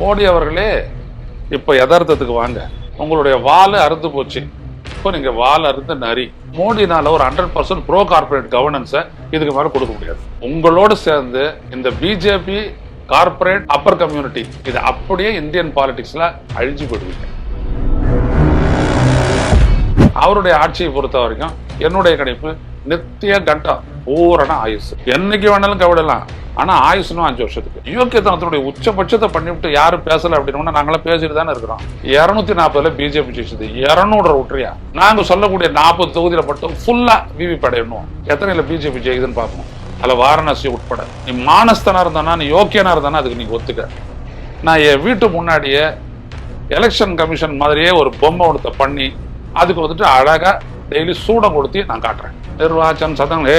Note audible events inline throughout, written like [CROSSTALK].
மோடி அவர்களே இப்போ யதார்த்தத்துக்கு வாங்க. உங்களுடைய வால் அறுத்து போச்சு. இப்போ நீங்க வால் அறுத்து நரி. மோடினால ஒரு ஹண்ட்ரட் பர்சன்ட் ப்ரோ கார்பரேட் கவர்னன்ஸை இதுக்கு மேலே கொடுக்க முடியாது. உங்களோடு சேர்ந்து இந்த பிஜேபி கார்ப்பரேட் அப்பர் கம்யூனிட்டி இது அப்படியே இந்தியன் பாலிடிக்ஸில் அழிஞ்சு போயிடுவீங்க. அவருடைய ஆட்சியை பொறுத்த வரைக்கும் என்னுடைய கணிப்பு நித்திய கண்டம் பூரண ஆயுஸ் என்னைக்கு வேணாலும் கவிடலாம் ஆனால் ஆயுசுனும் அஞ்சு வருஷத்துக்கு. யோக்கியத்தனத்தினுடைய உச்சபட்சத்தை பண்ணிவிட்டு யாரும் பேசலை அப்படின்னா நாங்களாம் பேசிட்டு தானே இருக்கிறோம். இரநூத்தி நாற்பதுல பிஜேபி ஜெயிச்சது. இரநூறு விட்டுறியா நாங்கள் சொல்லக்கூடிய நாற்பது தொகுதியில் மட்டும் ஃபுல்லாக விவி படையணும் எத்தனையில் பிஜேபி ஜெயிக்குதுன்னு பார்ப்போம். அதில் வாரணாசி உட்பட. நீ மானஸ்தனாக இருந்தானா நீ யோக்கியனாக இருந்தானா அதுக்கு நீ ஒத்துக்க. நான் என் வீட்டு முன்னாடியே எலெக்ஷன் கமிஷன் மாதிரியே ஒரு பொம்மை ஒருத்த பண்ணி அதுக்கு வந்துட்டு அழகாக டெய்லி சூடம் கொடுத்து நான் காட்டுறேன். நிர்வாச்சன் சதம் ஹே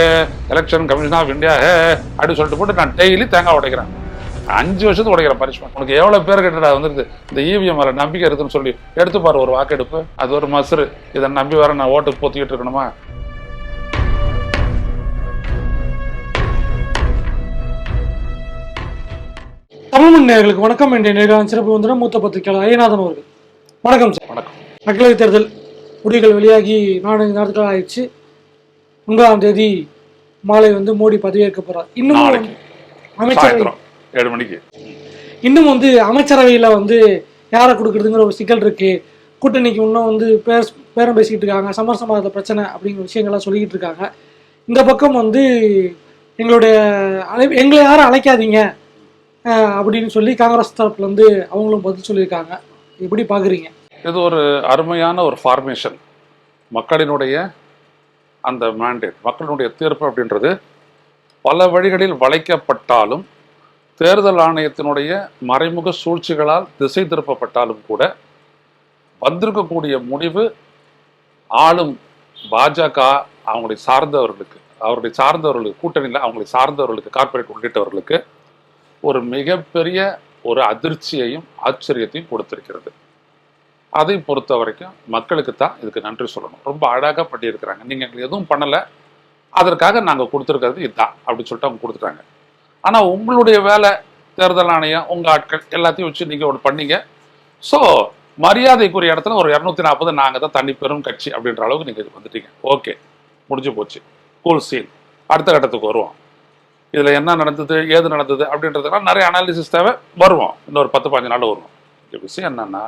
எலெக்ஷன் கமிஷன் ஆஃப் இந்தியா ஹே அப்படின்னு சொல்லிட்டு போட்டு நான் டெய்லி தேங்காய் உடைக்கிறேன். அஞ்சு வருஷத்துக்கு உடைக்கிற பனிஷ்மெண்ட் உனக்கு எவ்வளவு பேர் கிட்ட வந்துருது இந்த இவிஎம் மேல நம்பிக்கை இருக்குன்னு சொல்லி எடுத்து பாரு ஒரு வாக்கெடுப்பு. அது ஒரு மசுறு. இதை நம்பி வர நான் ஓட்டு போத்திக்கிட்டு இருக்கணுமா? தமிழ் நேயர்களுக்கு வணக்கம். என்ற நேரம் சிறப்பு வந்து மூத்த பத்திரிகையாளர் ஐயநாதன் அவர்கள். வணக்கம் சார். வணக்கம். மக்களவைத் தேர்தல் முடிவுகள் வெளியாகி நான்கு நாட்கள் ஆயிடுச்சு. ஒன்பதாம் தேதி மாலை வந்து மோடி பதவியேற்க போறார். இன்னும் அமைச்சரவை ஏழு மணிக்கு. இன்னும் வந்து அமைச்சரவையில வந்து யாரை கொடுக்கறதுங்கிற ஒரு சிக்கல் இருக்கு. கூட்டணிக்கு இன்னும் வந்து பேர் பேரம் பேசிக்கிட்டு இருக்காங்க. சமரசமாத பிரச்சனை அப்படிங்கிற விஷயங்கள்லாம் சொல்லிக்கிட்டு இருக்காங்க. இந்த பக்கம் வந்து எங்களுடைய அழை எங்களை யாரும் அழைக்காதீங்க அப்படின்னு சொல்லி காங்கிரஸ் தரப்புல இருந்து அவங்களும் பதில் சொல்லியிருக்காங்க. எப்படி பாக்குறீங்க? இது ஒரு அருமையான ஒரு ஃபார்மேஷன் மக்களினுடைய அந்த மேண்டேட் மக்களினுடைய தீர்ப்பு அப்படின்றது பல வழிகளில் வளைக்கப்பட்டாலும் தேர்தல் ஆணையத்தினுடைய மறைமுக சூழ்ச்சிகளால் திசை திருப்பப்பட்டாலும் கூட வந்திருக்கக்கூடிய முடிவு ஆளும் பாஜக அவங்களை சார்ந்தவர்களுக்கு அவருடைய சார்ந்தவர்களுக்கு கூட்டணியில் அவங்களை சார்ந்தவர்களுக்கு கார்ப்பரேட் உள்ளிட்டவர்களுக்கு ஒரு மிகப்பெரிய ஒரு அதிர்ச்சியையும் ஆச்சரியத்தையும் கொடுத்திருக்கிறது. அதை பொறுத்த வரைக்கும் மக்களுக்கு தான் இதுக்கு நன்றி சொல்லணும். ரொம்ப அழகாக பண்ணியிருக்கிறாங்க. நீங்கள் எங்களுக்கு எதுவும் பண்ணலை. அதற்காக நாங்கள் கொடுத்துருக்கிறது இதுதான் அப்படின்னு சொல்லிட்டு அவங்க கொடுத்துட்டாங்க. ஆனால் உங்களுடைய வேலை தேர்தல் ஆணையம் உங்கள் ஆட்கள் எல்லாத்தையும் வச்சு நீங்கள் ஒன்று பண்ணீங்க. ஸோ மரியாதைக்குரிய இடத்துல ஒரு இரநூத்தி நாற்பது நாங்கள் தான் தனி பெரும் கட்சி அப்படின்ற அளவுக்கு நீங்கள் வந்துட்டீங்க. ஓகே முடிஞ்சு போச்சு. கூல் சீன் அடுத்த கட்டத்துக்கு வருவோம். இதில் என்ன நடந்தது ஏது நடந்தது அப்படின்றதுலாம் நிறைய அனாலிசிஸ் தேவை. வருவோம். இன்னொரு பத்து பதினஞ்சு நாள் வருவோம். இந்த விஷயம் என்னன்னா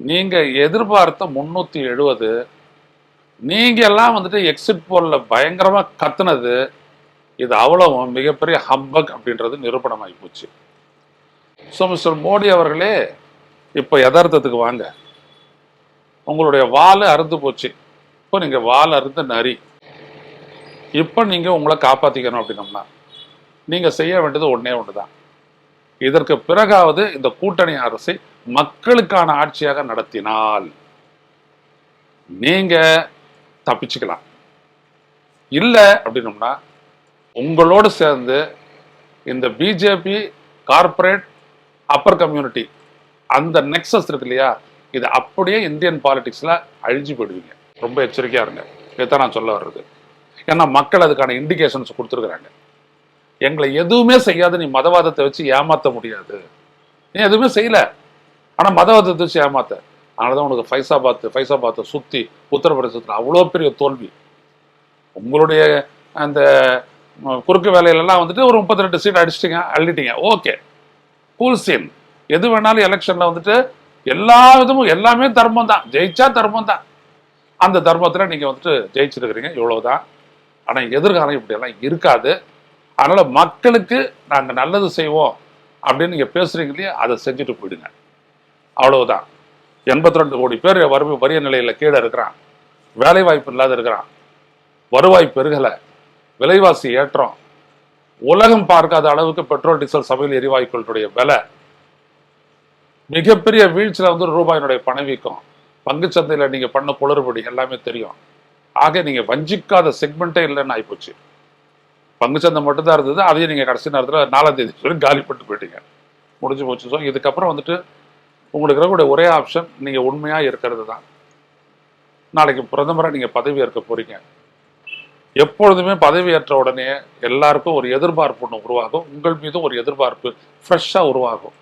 நீங்கள் எதிர்பார்த்த முந்நூற்றி எழுபது நீங்கள் எல்லாம் வந்துட்டு எக்ஸிட் போலில் பயங்கரமாக கத்துனது இது அவ்வளவும் மிகப்பெரிய ஹம்பக் அப்படின்றது நிரூபணமாகி போச்சு. ஸோ மிஸ்டர் மோடி அவர்களே இப்போ யதார்த்தத்துக்கு வாங்க. உங்களுடைய வால் அறுந்து போச்சு. இப்போ நீங்கள் வால் அறுந்து நரி. இப்போ நீங்கள் உங்களை காப்பாற்றிக்கணும் அப்படின்னம்னா நீங்கள் செய்ய வேண்டியது ஒன்றே ஒன்று தான் இதற்கு பிறகாவது இந்த கூட்டணி அரசை மக்களுக்கான ஆட்சியாக நடத்தினால் நீங்க தப்பிச்சுக்கலாம். இல்லை அப்படின்னம்னா உங்களோடு சேர்ந்து இந்த பிஜேபி கார்ப்பரேட் அப்பர் கம்யூனிட்டி அந்த நெக்ஸஸ் இருக்கு இல்லையா இது அப்படியே இந்தியன் பாலிடிக்ஸில் அழிஞ்சு போயிடுவீங்க. ரொம்ப எச்சரிக்கையா இருங்க. இதைத்தான் நான் சொல்ல வர்றது. ஏன்னா மக்கள் அதுக்கான இண்டிகேஷன்ஸ் கொடுத்துருக்குறாங்க. எங்களை எதுவுமே செய்யாத நீ மதவாதத்தை வச்சு ஏமாத்த முடியாது. நீ எதுவுமே செய்யல. ஆனால் மதவாதத்தை வச்சு ஏமாத்த அதனாலதான் உனக்கு ஃபைசாபாத் ஃபைசாபாத்தை சுற்றி உத்தரப்பிரதேசத்தில் அவ்வளோ பெரிய தோல்வி. உங்களுடைய அந்த குறுக்கு வேலையிலலாம் வந்துட்டு ஒரு முப்பத்தி ரெண்டு சீட் அடிச்சிட்டிங்க அள்ளிட்டீங்க. ஓகே. கூல் சீன் எது வேணாலும் எலெக்ஷனில் வந்துட்டு எல்லா விதமும் எல்லாமே தர்மம் தான். ஜெயிச்சா தர்மம் தான். அந்த தர்மத்தில் நீங்கள் வந்துட்டு ஜெயிச்சிருக்கிறீங்க இவ்வளவுதான். ஆனால் எதிர்காலம் இப்படியெல்லாம் இருக்காது. அதனால் மக்களுக்கு நாங்கள் நல்லது செய்வோம் அப்படின்னு நீங்கள் பேசுகிறீங்க இல்லையா? அதை செஞ்சுட்டு போயிடுங்க. அவ்வளவுதான். எண்பத்தி ரெண்டு கோடி பேர் வறுமை வறிய நிலையில் கீழே இருக்கிறான். வேலை வாய்ப்பு இல்லாத இருக்கிறான். வருவாய் பெருகலை. விலைவாசி ஏற்றம். உலகம் பார்க்காத அளவுக்கு பெட்ரோல் டீசல் சமையல் எரிவாயுக்களுடைய விலை. மிகப்பெரிய வீழ்ச்சியில் வந்து ரூபாயினுடைய பணவீக்கம் பங்குச்சந்தையில் நீங்கள் பண்ண குளறுபடி எல்லாமே தெரியும். ஆக நீங்கள் வஞ்சிக்காத செக்மெண்ட்டே இல்லைன்னு ஆகிப்போச்சு பங்குச்சந்தை மட்டும்தான் இருந்தது அதையும் நீங்கள் கடைசி நேரத்தில் நாலாம் தேதி சொல்லி காலி பண்ணிட்டு போயிட்டீங்க. முடிஞ்சு போச்சு. ஸோ இதுக்கப்புறம் வந்துட்டு உங்களுக்கு இருக்கக்கூடிய ஒரே ஆப்ஷன் நீங்க உண்மையா இருக்கிறது தான். நாளைக்கு பிரதமரை நீங்க பதவி ஏற்க போறீங்க. எப்பொழுதுமே பதவி ஏற்ற உடனே எல்லாருக்கும் ஒரு எதிர்பார்ப்பு ஒன்று உருவாகும். உங்கள் மீதும் ஒரு எதிர்பார்ப்பு ஃப்ரெஷ்ஷாக உருவாகும்.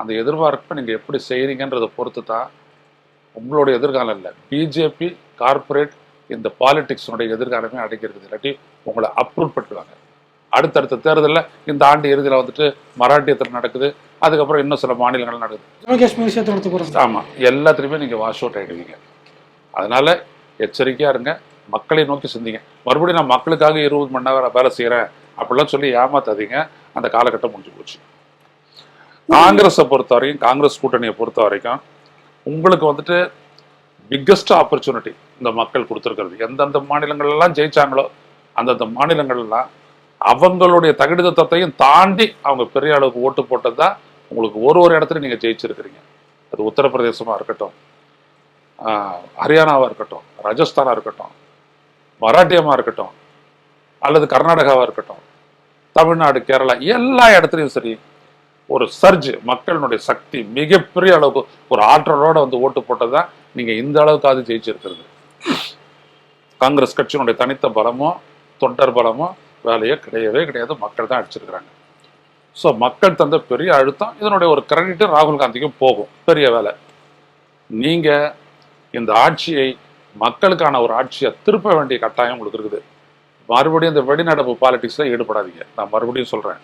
அந்த எதிர்பார்ப்பை நீங்கள் எப்படி செய்கிறீங்கன்றதை பொறுத்து தான் உங்களுடைய எதிர்காலம் இல்லை. பிஜேபி கார்ப்பரேட் இந்த பாலிடிக்ஸினுடைய எதிர்காலமே அடைக்கிறது இல்லாட்டி உங்களை அப்ரூவ் பண்ணிடுவாங்க. அடுத்தடுத்த தேர்தலில் இந்த ஆண்டு இறுதியில் வந்துட்டு மராட்டியத்தில் நடக்குது. அதுக்கப்புறம் இன்னும் சில மாநிலங்கள் நடக்குது. ஜம்மு காஷ்மீர் சேர்த்து ஆமாம் எல்லாத்துலேயுமே நீங்கள் வாஷ் அவுட் ஆகிடுவீங்க அதனால் எச்சரிக்கையாக இருங்க. மக்களை நோக்கி சிந்திங்க. மறுபடியும் நான் மக்களுக்காக இருபது மணி நேரம் வேலை செய்கிறேன் அப்படிலாம் சொல்லி ஏமாத்தாதீங்க. அந்த காலகட்டம் முடிஞ்சு போச்சு. காங்கிரஸை பொறுத்த வரைக்கும் காங்கிரஸ் கூட்டணியை பொறுத்த வரைக்கும் உங்களுக்கு வந்துட்டு பிக்கஸ்ட் ஆப்பர்ச்சுனிட்டி இந்த மக்கள் கொடுத்துருக்கிறது. எந்தெந்த மாநிலங்கள்லாம் ஜெயிச்சாங்களோ அந்தந்த மாநிலங்கள்லாம் அவங்களுடைய தகுதித்தத்தையும் தாண்டி அவங்க பெரிய அளவுக்கு ஓட்டு போட்டது தான் உங்களுக்கு ஒரு ஒரு இடத்துல நீங்கள் ஜெயிச்சிருக்கிறீங்க. அது உத்தரப்பிரதேசமாக இருக்கட்டும் ஹரியானாவாக இருக்கட்டும் ராஜஸ்தானாக இருக்கட்டும் மராட்டியமாக இருக்கட்டும் அல்லது கர்நாடகாவாக இருக்கட்டும் தமிழ்நாடு கேரளா எல்லா இடத்துலையும் சரி ஒரு சர்ஜ் மக்களினுடைய சக்தி மிகப்பெரிய அளவுக்கு ஒரு ஆற்றலோட வந்து ஓட்டு போட்டது தான் நீங்கள் இந்த அளவுக்காவது ஜெயிச்சிருக்கிறது. காங்கிரஸ் கட்சியினுடைய தனித்த பலமோ தொண்டர் பலமோ வேலையே கிடையவே கிடையாது. மக்கள் தான் அடிச்சிருக்கிறாங்க. ஸோ மக்கள் தந்த பெரிய அழுத்தம் இதனுடைய ஒரு கிரெடிட்டு ராகுல் காந்திக்கும் போகும். பெரிய வேலை. நீங்கள் இந்த ஆட்சியை மக்களுக்கான ஒரு ஆட்சியை திருப்ப வேண்டிய கட்டாயம் உங்களுக்கு இருக்குது. மறுபடியும் இந்த வெளிநடப்பு பாலிடிக்ஸில் ஈடுபடாதீங்க. நான் மறுபடியும் சொல்கிறேன்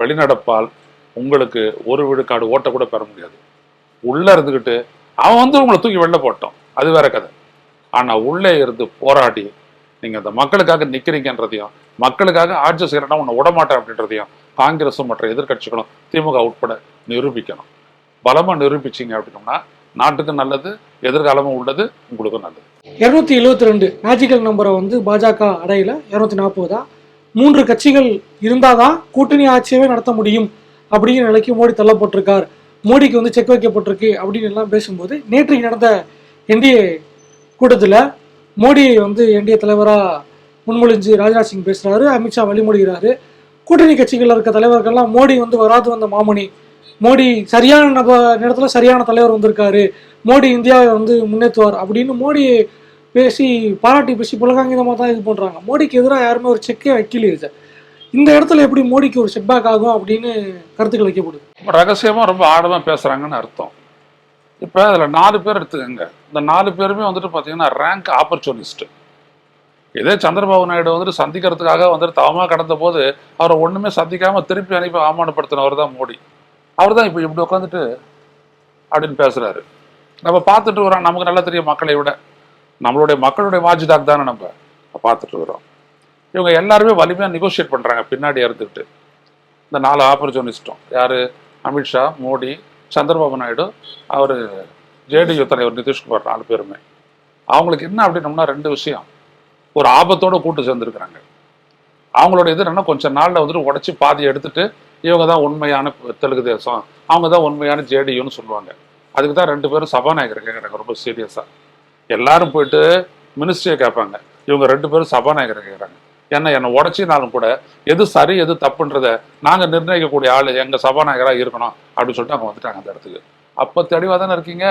வெளிநடப்பால் உங்களுக்கு ஒரு விழுக்காடு ஓட்ட கூட பெற முடியாது. உள்ளே இருந்துக்கிட்டு அவன் வந்து உங்களை தூக்கி வெளில போட்டோம் அது வேற கதை. ஆனால் உள்ளே இருந்து போராடி நீங்கள் அந்த மக்களுக்காக நிற்கிறீங்கன்றதையும் மக்களுக்காக ஆட்சி செய்யறனா உன்னை விடமாட்டேன் அப்படின்றதையும் காங்கிரஸும் மற்ற எதிர்கட்சிகளும் திமுக உட்பட நிரூபிக்கணும். பலமாக நிரூபிச்சிங்க அப்படின்னோம்னா நாட்டுக்கு நல்லது எதிர்காலமும் உள்ளது உங்களுக்கும் நல்லது. இரநூத்தி எழுபத்தி ரெண்டு மேஜிக்கல் நம்பரை வந்து பாஜக அடையில இரநூத்தி நாற்பது தான். மூன்று கட்சிகள் இருந்தாதான் கூட்டணி ஆட்சியவே நடத்த முடியும் அப்படிங்கிற நிலைக்கு மோடி தள்ளப்பட்டிருக்கார். மோடிக்கு வந்து செக் வைக்கப்பட்டிருக்கு அப்படின்னு எல்லாம் பேசும்போது நேற்று நடந்த என்டிஏ கூட்டத்தில் மோடியை வந்து என்டிஏ தலைவராக முன்மொழிஞ்சு ராஜ்நாத் சிங் பேசுறாரு அமித்ஷா வழிமொழிகிறாரு. கூட்டணி கட்சிகளில் இருக்க தலைவர்கள்லாம் மோடி வந்து வராது வந்த மாமணி. மோடி சரியான நப நேரத்தில் சரியான தலைவர் வந்திருக்காரு. மோடி இந்தியாவை வந்து முன்னேற்றுவார் அப்படின்னு மோடி பேசி பாராட்டி பேசி புலகாங்கிதமாக தான் இது பண்ணுறாங்க மோடிக்கு எதிராக யாருமே ஒரு செக்கே வைக்கலையே சார் இந்த இடத்துல எப்படி மோடிக்கு ஒரு செட்பேக் ஆகும் அப்படின்னு கருத்துக்கள் வைக்கப்படுது? ரகசியமாக ரொம்ப ஆழமாக பேசுகிறாங்கன்னு அர்த்தம். இப்போ அதில் நாலு பேர் எடுத்துக்கோங்க. இந்த நாலு பேருமே வந்துட்டு பார்த்தீங்கன்னா ரேங்க் ஆப்பர்ச்சுனிஸ்ட்டு இதே சந்திரபாபு நாயுடு வந்துட்டு சந்திக்கிறதுக்காக வந்துட்டு தவமாக கடந்த போது அவரை ஒன்றுமே சந்திக்காமல் திருப்பி அனுப்பி அவமானப்படுத்தினவர் தான் மோடி. அவர் தான் இப்போ இப்படி உட்காந்துட்டு அப்படின்னு பேசுகிறாரு நம்ம பார்த்துட்டு வரோம் நமக்கு நல்லா தெரியும் மக்களை விட. நம்மளுடைய மக்களுடைய வாஜ்டாக் தானே நம்ம. பார்த்துட்டு வரோம் இவங்க எல்லாருமே வலிமையாக நெகோஷியேட் பண்ணுறாங்க பின்னாடி இருந்துக்கிட்டு இந்த நாலு ஆப்பர்ச்சுனிஸ்டும் யார்? அமித்ஷா மோடி சந்திரபாபு நாயுடு அவர் ஜேடியு தலைவர் நிதிஷ்குமார் நாலு பேருமே. அவங்களுக்கு என்ன அப்படின்னோம்னா ரெண்டு விஷயம். ஒரு ஆபத்தோட கூட்டு சேர்ந்துருக்கிறாங்க. அவங்களோட இது என்னன்னா கொஞ்சம் நாளில் வந்துட்டு உடச்சி பாதி எடுத்துட்டு இவங்க தான் உண்மையான தெலுங்கு தேசம் அவங்க தான் உண்மையான ஜேடியுன்னு சொல்லுவாங்க. அதுக்கு தான் ரெண்டு பேரும் சபாநாயகர் கேட்குறாங்க ரொம்ப சீரியஸாக எல்லாரும் போயிட்டு மினிஸ்ட்ரியை கேட்பாங்க இவங்க ரெண்டு பேரும் சபாநாயகர் கேட்குறாங்க ஏன்னா என்னை உடச்சினாலும் கூட எது சரி எது தப்புன்றத நாங்கள் நிர்ணயிக்கக்கூடிய ஆள் எங்கள் சபாநாயகராக இருக்கணும் அப்படின்னு சொல்லிட்டு அவங்க வந்துட்டாங்க அந்த இடத்துக்கு. அப்போ தெளிவாக தானே இருக்கீங்க?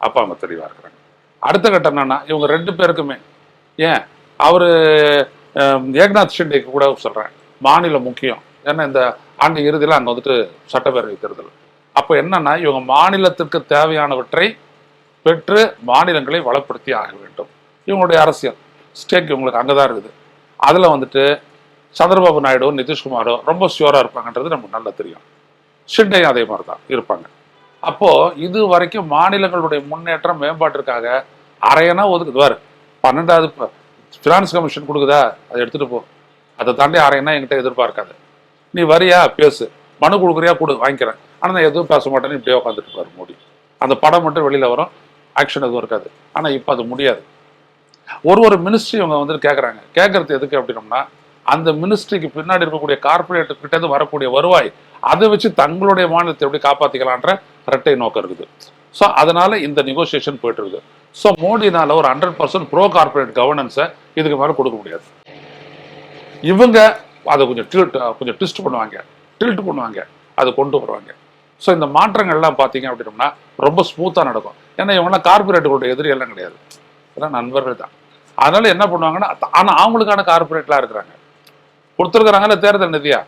அப்போ அவங்க தெளிவாக இருக்கிறாங்க. அடுத்த கட்டம் என்னன்னா இவங்க ரெண்டு பேருக்குமே. ஏன்? அவர் ஏக்நாத் ஷிண்டேக்கு கூட சொல்கிறேன் மாநிலம் முக்கியம். ஏன்னா இந்த ஆண்டு இறுதியில் அங்கே வந்துட்டு சட்டப்பேரவை தேர்தல். அப்போ என்னன்னா இவங்க மாநிலத்திற்கு தேவையானவற்றை பெற்று மாநிலங்களை வளப்படுத்தி ஆக வேண்டும். இவங்களுடைய அரசியல். ஸ்டேக் இவங்களுக்கு அங்கே தான் இருக்குது. அதில் வந்துட்டு சந்திரபாபு நாயுடு நிதிஷ்குமாரோ ரொம்ப ஷியூராக இருப்பாங்கன்றது நமக்கு நல்லா தெரியும். ஷிண்டையும் அதே மாதிரி தான் இருப்பாங்க. அப்போது இது வரைக்கும் மாநிலங்களுடைய முன்னேற்றம் மேம்பாட்டிற்காக அரையனா ஒதுக்குதுவார் பன்னெண்டாவது ஃபினான்ஸ் கமிஷன் கொடுக்குதா? அதை எடுத்துகிட்டு போ. அதை தாண்டி அரையனா என்கிட்ட எதிர்பார்க்காது. நீ வரியா? பேசு. மனு கொடுக்குறியா? கொடு வாங்கிக்கிறேன். ஆனால் நான் எதுவும் பேச மாட்டேன்னு இப்படியே உட்காந்துட்டு இருப்பாரு மோடி. அந்த படம் மட்டும் வெளியில் வரும். ஆக்ஷன் எதுவும் இருக்காது. ஆனால் இப்போ அது முடியாது. ஒரு ஒரு மினிஸ்ட்ரி இவங்க வந்துட்டு கேட்குறாங்க கேட்கறது எதுக்கு அப்படின்னோம்னா அந்த மினிஸ்ட்ரிக்கு பின்னாடி இருக்கக்கூடிய கார்பரேட்டுக்கிட்டேருந்து வரக்கூடிய வருவாய் அதை வச்சு தங்களுடைய மாநிலத்தை எப்படி காப்பாற்றிக்கலான்ற இரட்டை நோக்கம் இருக்குது. ஸோ அதனால இந்த நெகோசியேஷன் போயிட்டு இருக்குது. ஸோ மோடினால ஒரு ஹண்ட்ரட் பர்சன்ட் ப்ரோ கார்பரேட் கவர்னன்ஸை இதுக்கு மேலே கொடுக்க முடியாது. இவங்க அதை கொஞ்சம் டில்ட் கொஞ்சம் ட்விஸ்ட் பண்ணுவாங்க. டில்ட் பண்ணுவாங்க. அதை கொண்டு வருவாங்க. ஸோ இந்த மாற்றங்கள்லாம் பார்த்தீங்க அப்படின்னோம்னா ரொம்ப ஸ்மூத்தாக நடக்கும். ஏன்னா இவங்கெல்லாம் கார்பரேட்டுகளோட எதிரி எல்லாம் கிடையாது. இதெல்லாம் நண்பர்கள் தான். அதனால என்ன பண்ணுவாங்கன்னா ஆனால் அவங்களுக்கான கார்பரேட்லாம் இருக்கிறாங்க. கொடுத்துருக்குறாங்கல்ல தேர்தல் நிதியா?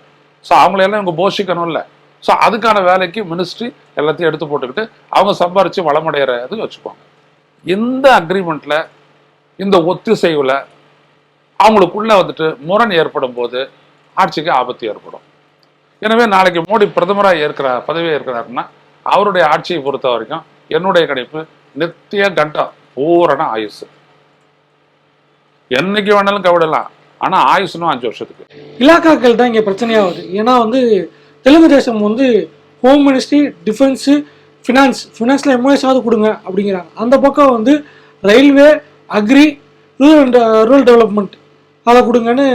ஸோ அவங்களையெல்லாம் இவங்க போஷிக்கணும்ல. ஸோ அதுக்கான வேலைக்கு மினிஸ்ட்ரி எல்லாத்தையும் எடுத்து போட்டுக்கிட்டு அவங்க சம்பாரிச்சு வளமடைகிறது வச்சுப்பாங்க இந்த அக்ரிமெண்ட்ல இந்த ஒத்திசைவுல அவங்களுக்குள்ள வந்துட்டு முரண் ஏற்படும் போது ஆட்சிக்கு ஆபத்து ஏற்படும். எனவே நாளைக்கு மோடி பிரதமராக ஏற்கிற பதவியை ஏற்கிறாருன்னா அவருடைய ஆட்சியை பொறுத்த வரைக்கும் என்னுடைய கணிப்பு நித்திய கண்டம் பூரண ஆயுசு. என்னைக்கு வேணாலும் கவிடலாம் ஆனா ஆயுசுனும் அஞ்சு வருஷத்துக்கு. இலாக்காக்கள் தான் இங்கே பிரச்சனையாகுது. ஏன்னா வந்து தெலுங்கு தேசம் வந்து ஹோம் மினிஸ்ட்ரி டிஃபென்ஸு ஃபினான்ஸ் ஃபினான்ஸில் எம்ஓஎஸ்ஆவது கொடுங்க அப்படிங்கிறாங்க. அந்த பக்கம் வந்து railway agri rural rural development அதை கொடுங்கன்னு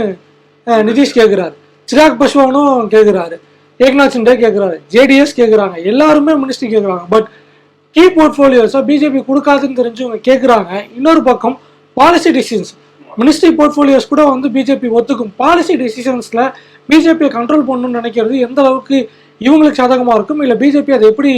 நிதிஷ் கேட்குறாரு சிராக் பஸ்வானும் கேட்குறாரு ஏக்நாத் சிண்டே கேட்குறாரு ஜேடிஎஸ் கேட்குறாங்க எல்லாருமே மினிஸ்ட்ரி கேட்குறாங்க பட் கீ போர்ட்ஃபோலியோஸை பிஜேபி கொடுக்காதுன்னு தெரிஞ்சவங்க கேட்குறாங்க இன்னொரு பக்கம் பாலிசி டிசிஷன்ஸ் மினிஸ்ட்ரி போர்ட்ஃபோலியோஸ் கூட வந்து பிஜேபி ஒத்துக்கும். பாலிசி டிசிஷன்ஸில் பிஜேபியை கண்ட்ரோல் பண்ணணும்னு நினைக்கிறது எந்த அளவுக்கு இவங்களுக்கு சாதகமாக இருக்கும்? இல்லை பிஜேபி அதை எப்படி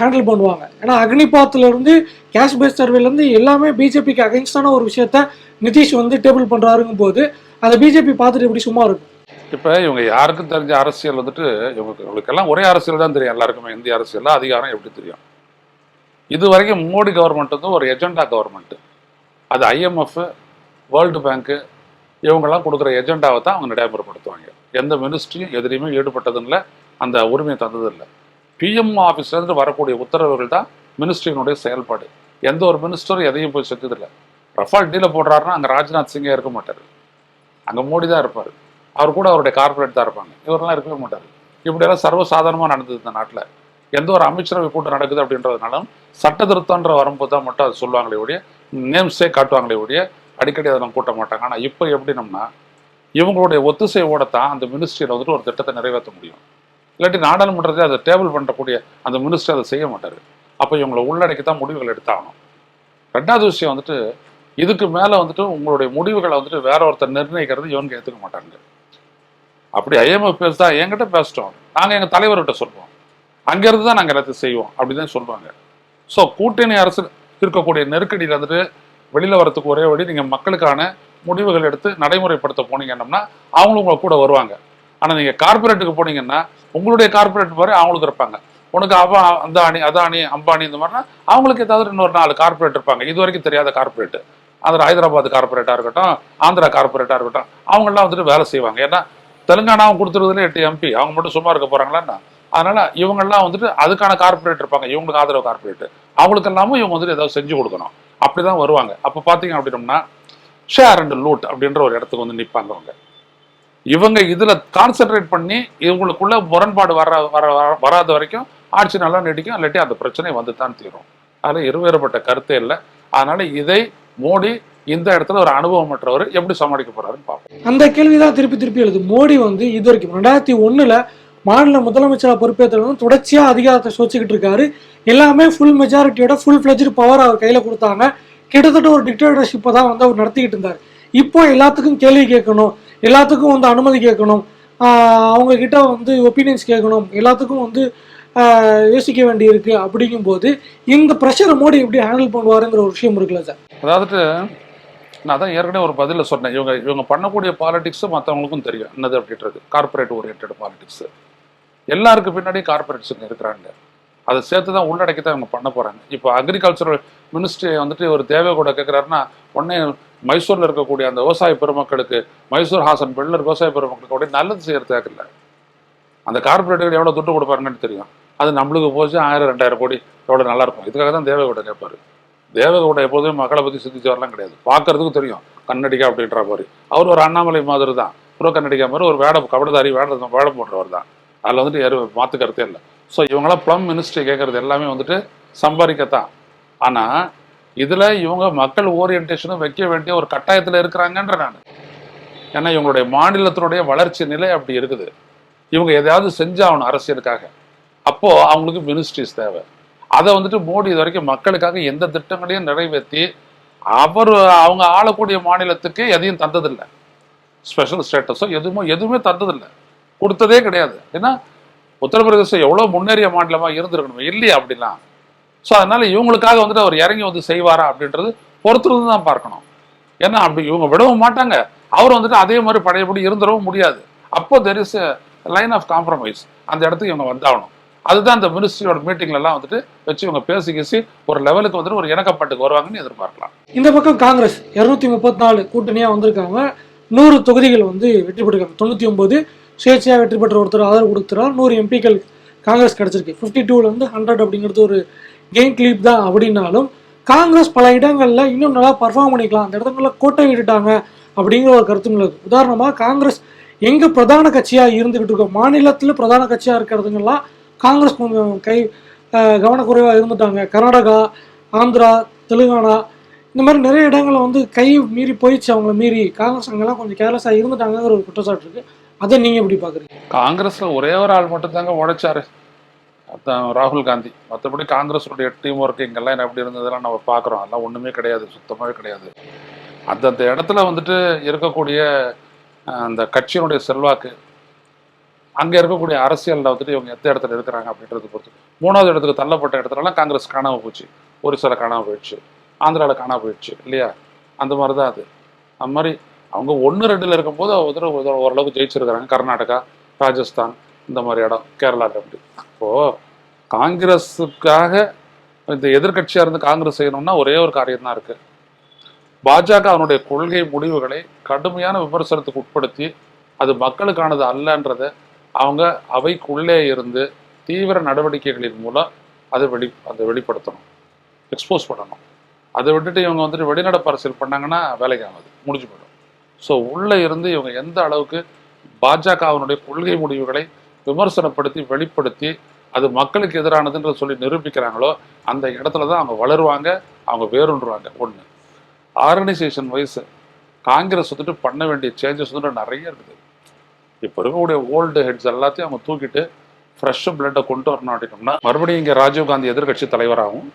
ஹேண்டில் பண்ணுவாங்க. ஏன்னா அக்னிபாத்லேருந்து கேஷ் பேஸ் சர்வேலேருந்து எல்லாமே பிஜேபிக்கு அகைன்ஸ்டான ஒரு விஷயத்த நிதிஷ் வந்து டேபிள் பண்ணுறாருங்கும் போது அதை பிஜேபி பார்த்துட்டு எப்படி சும்மா இருக்கும்? இப்போ இவங்க யாருக்கும் தெரிஞ்ச அரசியல் வந்துட்டு இவங்களுக்கு இவங்களுக்கெல்லாம் ஒரே அரசியல் தான் தெரியும். எல்லாருக்குமே இந்திய அரசியல் அதிகாரம் எப்படி தெரியும்? இது வரைக்கும் மோடி கவர்மெண்ட் வந்து ஒரு எஜெண்டா கவர்மெண்ட் அது ஐஎம்எஃப் வேர்ல்டு பேங்க்கு இவங்கெல்லாம் கொடுக்குற எஜெண்டாவை தான் அவங்க நடைமுறைப்படுத்துவாங்க. எந்த மினிஸ்ட்ரியும் எதிலையுமே ஈடுபட்டதில்லை. அந்த உரிமையை தந்ததில்லை. பிஎம் ஆஃபீஸ்லேருந்து வரக்கூடிய உத்தரவுகள் தான் மினிஸ்ட்ரியினுடைய செயல்பாடு. எந்த ஒரு மினிஸ்டரும் எதையும் போய் செஞ்சதில்லை. ரஃபால் டீல போடுறாருன்னா அங்கே ராஜ்நாத் சிங்கே இருக்க மாட்டார். அங்கே மோடி தான் இருப்பார். அவர் கூட அவருடைய கார்ப்பரேட் தான் இருப்பாங்க. இவரெல்லாம் இருக்கவே மாட்டார். இப்படியெல்லாம் சர்வசாதாரணமாக நடந்தது இந்த நாட்டில். எந்த ஒரு அமைச்சரவை கூட்டம் நடக்குது அப்படின்றதுனாலும் சட்ட திருத்தன்ற வரும்போது தான் மட்டும் அது சொல்லுவாங்களே ஒழிய நேம்ஸே காட்டுவாங்களே ஒழிய அடிக்கடி அதை நம்ம கூட்ட மாட்டாங்க. ஆனால் இப்போ எப்படினோம்னா இவங்களுடைய ஒத்துசைவோட தான் அந்த மினிஸ்ட்ரியில் வந்துட்டு ஒரு திட்டத்தை நிறைவேற்ற முடியும். இல்லாட்டி நாடாளுமன்றத்தை அதை டேபிள் பண்ணக்கூடிய அந்த மினிஸ்டர் அதை செய்ய மாட்டார். அப்போ இவங்களை உள்ளடக்கி தான் முடிவுகள் எடுத்தாகணும். ரெண்டாவது விஷயம் வந்துட்டு இதுக்கு மேலே வந்துட்டு உங்களுடைய முடிவுகளை வந்துட்டு வேற ஒருத்தர் நிர்ணயிக்கிறது இவங்க ஏற்றுக்க மாட்டாங்க. அப்படி ஐஎம்எஃப் பேசுதா என்கிட்ட பேசிட்டோம். நாங்கள் எங்கள் தலைவர்கிட்ட சொல்லுவோம். அங்கேருந்து தான் நாங்கள் எல்லாத்தையும் செய்வோம் அப்படிதான் சொல்லுவாங்க. ஸோ கூட்டணி அரசு இருக்கக்கூடிய நெருக்கடியில் வந்துட்டு வெளியில் வரத்துக்கு ஒரே வழி நீங்கள் மக்களுக்கான முடிவுகள் எடுத்து நடைமுறைப்படுத்த போனீங்கன்னா அவங்களும் உங்களை கூட வருவாங்க. ஆனால் நீங்கள் கார்ப்பரேட்டுக்கு போனீங்கன்னா உங்களுடைய கார்ப்பரேட் மாதிரி அவங்களுக்கு இருப்பாங்க. உனக்கு அவ அந்தானி அதானி அம்பானி இந்த மாதிரினா அவங்களுக்கு ஏதாவது இன்னொரு நாலு கார்ப்பரேட் இருப்பாங்க. இது வரைக்கும் தெரியாத கார்பரேட்டு அதில் ஹைதராபாத் கார்ப்பரேட்டாக இருக்கட்டும் ஆந்திரா கார்ப்பரேட்டாக இருக்கட்டும் அவங்கெல்லாம் வந்துட்டு வேலை செய்வாங்க. ஏன்னா தெலுங்கானாவும் கொடுத்துருதுல எட்டு எம்பி அவங்க மட்டும் சும்மா இருக்க போகிறாங்களான்னா அதனால இவங்கெல்லாம் வந்துட்டு அதுக்கான கார்ப்பரேட் இருப்பாங்க. இவங்களுக்கு ஆதரவு கார்ப்பரேட் அவங்களுக்கு எல்லாமும் இவங்க வந்துட்டு ஏதாவது செஞ்சு கொடுக்கணும். அப்படிதான் வருவாங்க. அப்போ பார்த்தீங்க அப்படின்னம்னா ஷேர் அண்ட் லூட் அப்படின்ற ஒரு இடத்துக்கு வந்து நிற்பாங்க அவங்க. இவங்க இதுல கான்சென்ட்ரேட் பண்ணி இவங்களுக்குள்ள முரண்பாடு வர வர வராத வரைக்கும் ஆட்சி நல்லா நீடிக்கும் இல்லாட்டி அந்த பிரச்சனை வந்து தான் தீரும். அதில் இருவேறுபட்ட கருத்தே இல்லை. அதனால இதை மோடி இந்த இடத்துல ஒரு அனுபவமற்றவர் எப்படி சமாளிக்க போறாருன்னு பார்ப்போம். அந்த கேள்விதான் திருப்பி திருப்பி எழுது. மோடி வந்து இது வரைக்கும் ரெண்டாயிரத்தி ஒண்ணுல மாநில முதலமைச்சரா பொறுப்பேற்றவங்க தொடர்ச்சியா அதிகாரத்தை சோச்சிக்கிட்டு இருக்காரு. எல்லாமே ஃபுல் மெஜாரிட்டியோட ஃபுல் ஃபிளஜ்டு பவர் அவர் கையில கொடுத்தாங்க. கிட்டத்தட்ட ஒரு டிக்டேட்டர்ஷிப்பை தான் வந்து அவர் நடத்திக்கிட்டு இருந்தார். இப்போ எல்லாத்துக்கும் கேள்வி கேட்கணும். எல்லாத்துக்கும் வந்து அனுமதி கேட்கணும். அவங்கக்கிட்ட வந்து ஒப்பீனியன்ஸ் கேட்கணும். எல்லாத்துக்கும் வந்து ஆஹ் யோசிக்க வேண்டியிருக்கு. அப்படிங்கும்போது இந்த ப்ரெஷரை மோடி எப்படி ஹேண்டில் பண்ணுவாருங்கிற ஒரு விஷயம் இருக்குல்ல சார். அதாவது நான் தான் ஏற்கனவே ஒரு பதிலில் சொன்னேன். இவங்க இவங்க பண்ணக்கூடிய பாலிடிக்ஸு மற்றவங்களுக்கும் தெரியும். என்னது அப்படின்றது. கார்ப்பரேட் ஓரியன்ட் பாலிடிக்ஸ் எல்லாருக்கு பின்னாடி கார்ப்பரேட்ஸுங்க இருக்கிறாங்க. அதை சேர்த்து தான் உள்ளடக்கி தான் இவங்க பண்ண போறாங்க. இப்போ அக்ரிகல்ச்சரல் மினிஸ்ட்ரி வந்துட்டு ஒரு தேவைக்கூட கேட்குறாருன்னா உடனே மைசூர்ல இருக்கக்கூடிய அந்த விவசாய பெருமக்களுக்கு மைசூர் ஹாசன் பெல்லர் விவசாய பெருமக்களுக்கு உடனே நல்லது செய்யற இல்லை அந்த கார்பரேட்டுகள் எவ்வளோ துட்டு கொடுப்பாருங்கன்னு தெரியும். அது நம்மளுக்கு போச்சு ஆயிரம் ரெண்டாயிரம் கோடி எவ்வளோ நல்லா இருக்கும். இதுக்காக தான் தேவகோட கேட்பாரு தேவகோட எப்போதுமே மக்களை பற்றி சிந்திச்சவரெல்லாம் கிடையாது. பார்க்கறதுக்கு தெரியும். கண்ணடிக்கா அப்படின்ற மாதிரி. அவர் ஒரு அண்ணாமலை மாதிரி தான் புற கண்ணடிக்கா மாதிரி ஒரு வேடம் கபடதாரி வேடம் வேடம் போடுறவர் தான் அதில் வந்துட்டு யாரும் மாற்று இல்லை. ஸோ இவங்களாம் ப்ளம் மினிஸ்ட்ரி கேட்குறது எல்லாமே வந்துட்டு சம்பாதிக்கத்தான். ஆனால் இதில் இவங்க மக்கள் ஓரியன்டேஷனும் வைக்க வேண்டிய ஒரு கட்டாயத்தில் இருக்கிறாங்கன்ற நான். ஏன்னா இவங்களுடைய மாநிலத்தினுடைய வளர்ச்சி நிலை அப்படி இருக்குது. இவங்க எதையாவது செஞ்சாகணும் அரசியலுக்காக. அப்போது அவங்களுக்கு மினிஸ்ட்ரிஸ் தேவை. அதை வந்துட்டு மோடி இது வரைக்கும் மக்களுக்காக எந்த திட்டங்களையும் நிறைவேற்றி அவர் அவங்க ஆளக்கூடிய மாநிலத்துக்கு எதையும் தந்ததில்லை. ஸ்பெஷல் ஸ்டேட்டஸோ எதுவுமே எதுவுமே தந்ததில்லை. கொடுத்ததே கிடையாது. ஏன்னா உத்தரப்பிரதேசம் எவ்வளோ முன்னேறிய மாநிலமாக இருந்திருக்கணும்? இல்லையா அப்படிலாம். ஸோ அதனால இவங்களுக்காக வந்துட்டு அவர் இறங்கி வந்து செய்வாரா அப்படின்றது பொறுத்திருந்து தான் பார்க்கணும். ஏன்னா அப்படி இவங்க விடவும் மாட்டாங்க. அவர் வந்துட்டு அதே மாதிரி பழையபடி இருந்துடவும் முடியாது. அப்போ there is line of compromise அந்த இடத்துக்கு இவங்க வந்தாகணும். அதுதான் இந்த மினிஸ்ட்ரியோட மீட்டிங்லலாம் வந்துட்டு வச்சு இவங்க பேசி பேசி ஒரு லெவலுக்கு வந்துட்டு ஒரு இணக்கப்பாட்டுக்கு வருவாங்கன்னு எதிர்பார்க்கலாம். இந்த பக்கம் காங்கிரஸ் இருநூத்தி முப்பத்தி நாலு கூட்டணியாக வந்திருக்காங்க. நூறு தொகுதிகள் வந்து வெற்றி பெற்றிருக்காங்க. தொண்ணூற்றி ஒன்பது சுயேட்சையாக வெற்றி பெற்ற ஒருத்தர் ஆதரவு கொடுத்துறாரு. நூறு எம்பிக்கள் காங்கிரஸ் கிடச்சிருக்கு. ஃபிஃப்டி டூலேருந்து ஹண்ட்ரட் அப்படிங்கிறது ஒரு கெயின் கிளீப் தான் அப்படின்னாலும் காங்கிரஸ் பல இடங்களில் இன்னும் நல்லா பர்ஃபார்ம் பண்ணிக்கலாம். அந்த இடத்துல கோட்டை விட்டுட்டாங்க அப்படிங்கிற ஒரு கருத்து உள்ளது. உதாரணமாக காங்கிரஸ் எங்கே பிரதான கட்சியாக இருந்துக்கிட்டு இருக்கோம் மாநிலத்தில் பிரதான கட்சியாக இருக்கிறதுங்கெல்லாம் காங்கிரஸ் கொஞ்சம் கை கவனக்குறைவாக இருந்துட்டாங்க. கர்நாடகா ஆந்திரா தெலுங்கானா இந்த மாதிரி நிறைய இடங்களில் வந்து கை மீறி போயிடுச்சு. அவங்கள மீறி காங்கிரஸ் அங்கெல்லாம் கொஞ்சம் கேர்லெஸ்ஸாக இருந்துட்டாங்கங்கிற ஒரு குற்றச்சாட்டு இருக்குது அதை நீங்கள் எப்படி பார்க்குறீங்க காங்கிரஸ்ல ஒரே ஒரு ஆள் மட்டும் தாங்க உழைச்சாரு அதான் ராகுல் காந்தி. மற்றபடி காங்கிரஸோடைய டீம் ஒர்க் இங்கெல்லாம் என்ன எப்படி இருந்ததெல்லாம் நம்ம பார்க்குறோம் அதெல்லாம் ஒன்றுமே கிடையாது. சுத்தமாகவே கிடையாது. அந்தந்த இடத்துல வந்துட்டு இருக்கக்கூடிய அந்த கட்சியினுடைய செல்வாக்கு அங்கே இருக்கக்கூடிய அரசியலில் வந்துட்டு இவங்க எந்த இடத்துல இருக்கிறாங்க அப்படின்றது பொறுத்து. மூணாவது இடத்துக்கு தள்ளப்பட்ட இடத்துலலாம் காங்கிரஸ் காணாமல் போச்சு. ஒரிசால காணாமல் போயிடுச்சு. ஆந்திராவில் காணாமல் போயிடுச்சு. இல்லையா? அந்த மாதிரி தான் அது அந்த மாதிரி அவங்க ஒன்று ரெண்டில் இருக்கும்போது வந்துட்டு ஒரு- ஓரளவுக்கு ஜெயிச்சிருக்கிறாங்க. கர்நாடகா ராஜஸ்தான் இந்த மாதிரி இடம் கேரளா அப்படி இப்போது காங்கிரஸுக்காக இந்த எதிர்க்கட்சியாக இருந்து காங்கிரஸ் செய்யணும்னா ஒரே ஒரு காரியம் தான் இருக்குது பாஜக அவனுடைய கொள்கை முடிவுகளை கடுமையான விமர்சனத்துக்கு உட்படுத்தி அது மக்களுக்கானது அல்லன்றதை அவங்க அவைக்குள்ளே இருந்து தீவிர நடவடிக்கைகளின் மூலம் அதை வெளி அதை வெளிப்படுத்தணும். எக்ஸ்போஸ் பண்ணணும். அதை விட்டுட்டு இவங்க வந்துட்டு வெளிநடப்பு அரசியல் பண்ணாங்கன்னா வேலைக்கு ஆகாது. முடிஞ்சு போயிடும். ஸோ உள்ளே இருந்து இவங்க எந்த அளவுக்கு பாஜகவினுடைய கொள்கை முடிவுகளை விமர்சனப்படுத்தி வெளிப்படுத்தி அது மக்களுக்கு எதிரானதுன்ற சொல்லி நிரூபிக்கிறாங்களோ அந்த இடத்துல தான் அவங்க வளருவாங்க அவங்க வேறுன்றுவாங்க ஒன்று ஆர்கனைசேஷன் வைஸ் காங்கிரஸ் வந்துட்டு பண்ண வேண்டிய சேஞ்சஸ் வந்துட்டு நிறைய இருக்குது. இப்போ இருக்கக்கூடிய ஓல்டு ஹெட்ஸ் எல்லாத்தையும் அவங்க தூக்கிட்டு ஃப்ரெஷ் பிளட்டை கொண்டு வரணும் அப்படின்னோம்னா மறுபடியும் இங்கே ராஜீவ்காந்தி எதிர்க்கட்சி தலைவராகவும்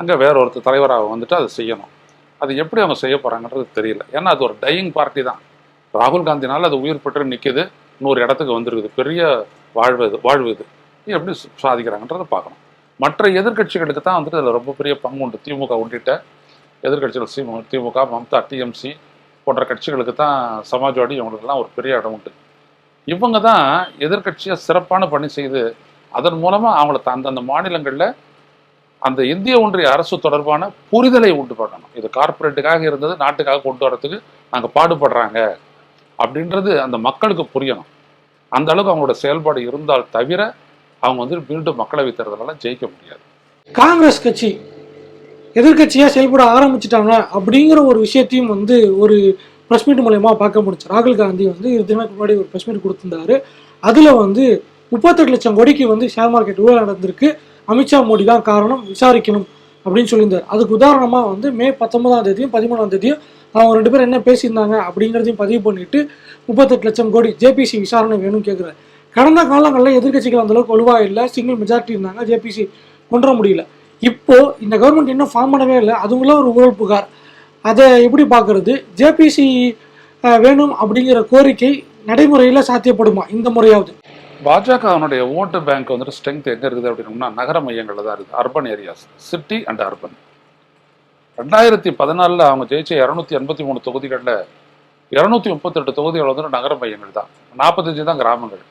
அங்கே வேற ஒருத்தர் தலைவராகவும் வந்துட்டு அதை செய்யணும். அது எப்படி அவங்க செய்ய போகிறாங்கன்றது தெரியல. ஏன்னா அது ஒரு டையிங் பார்ட்டி தான். ராகுல் காந்தினால் அது உயிர் பெற்று நிற்கிது நூறு இடத்துக்கு வந்துருக்குது. பெரிய வாழ்வு இது வாழ்வு இது. எப்படி சாதிக்கிறாங்கன்றதை பார்க்கணும். மற்ற எதிர்க்கட்சிகளுக்கு தான் வந்துட்டு அதில் ரொம்ப பெரிய பங்கு உண்டு. திமுக உள்ளிட்ட எதிர்க்கட்சிகள் சி திமுக மம்தா டிஎம்சி போன்ற கட்சிகளுக்கு தான் சமாஜ்வாடி இவங்களுக்கெல்லாம் ஒரு பெரிய இடம் உண்டு. இவங்க தான் எதிர்கட்சியை சிறப்பான பணி செய்து அதன் மூலமாக அவங்கள த- அந்தந்த மாநிலங்களில் அந்த இந்திய ஒன்றிய அரசு தொடர்பான புரிதலை உண்டு பண்ணணும். இது கார்ப்பரேட்டுக்காக இருந்தது நாட்டுக்காக கொண்டு வரத்துக்கு நாங்கள் பாடுபடுறாங்க. அப்படின்றது அந்த மக்களுக்கு புரியணும். அந்த அளவுக்கு அவங்களோட செயல்பாடு இருந்தால் தவிர அவங்க வந்து மீண்டும் மக்களவைத் தேர்தலெல்லாம் ஜெயிக்க முடியாது. காங்கிரஸ் கட்சி எதிர்க்கட்சியாக செயல்பட ஆரம்பிச்சிட்டாங்க அப்படிங்கிற ஒரு விஷயத்தையும் வந்து ஒரு ப்ரெஸ் மீட் மூலயமா பார்க்க முடிச்சு ராகுல் காந்தி வந்து இரு தினத்துக்கு முன்னாடி ஒரு ப்ரெஸ் மீட் கொடுத்திருந்தாரு. அதில் வந்து முப்பத்தெட்டு லட்சம் கோடிக்கு வந்து ஷேர் மார்க்கெட் ஊழல் நடந்திருக்கு. அமித்ஷா மோடி தான் காரணம் விசாரிக்கணும் அப்படின்னு சொல்லியிருந்தார். அதுக்கு உதாரணமாக வந்து மே பத்தொன்பதாம் தேதியும் பதிமூணாம் தேதியும் அவங்க ரெண்டு பேரும் என்ன பேசியிருந்தாங்க அப்படிங்கிறதையும் பதிவு பண்ணிட்டு முப்பத்தெட்டு லட்சம் கோடி ஜேபிசி விசாரணை வேணும்னு கேட்குறாரு கடந்த காலங்களில் எதிர்க்கட்சிகள் அந்த அளவுக்கு வலுவாக இல்லை சிங்கிள் மெஜாரிட்டி இருந்தாங்க ஜேபிசி கொண்டு வர முடியல. இப்போது இந்த கவர்மெண்ட் இன்னும் ஃபார்ம் பண்ணவே இல்லை அதுக்குள்ள ஒரு ஊழல் புகார். அதை எப்படி பார்க்கறது ஜேபிசி வேணும் அப்படிங்கிற கோரிக்கை நடைமுறையில் சாத்தியப்படுமா? இந்த முறையாவது. பாஜகவினுடைய ஓட்டு பேங்க் வந்துட்டு ஸ்ட்ரென்த் எங்கே இருக்குது அப்படின்னோம்னா நகர மையங்களில் தான் இருக்குது. Urban areas city and urban ரெண்டாயிரத்தி பதினாலில் அவங்க ஜெயிச்ச இரநூத்தி எண்பத்தி மூணு தொகுதிகளில் இரநூத்தி முப்பத்தெட்டு தொகுதிகள் வந்துட்டு நகர மையங்கள் தான். நாற்பத்தஞ்சு தான் கிராமங்கள்.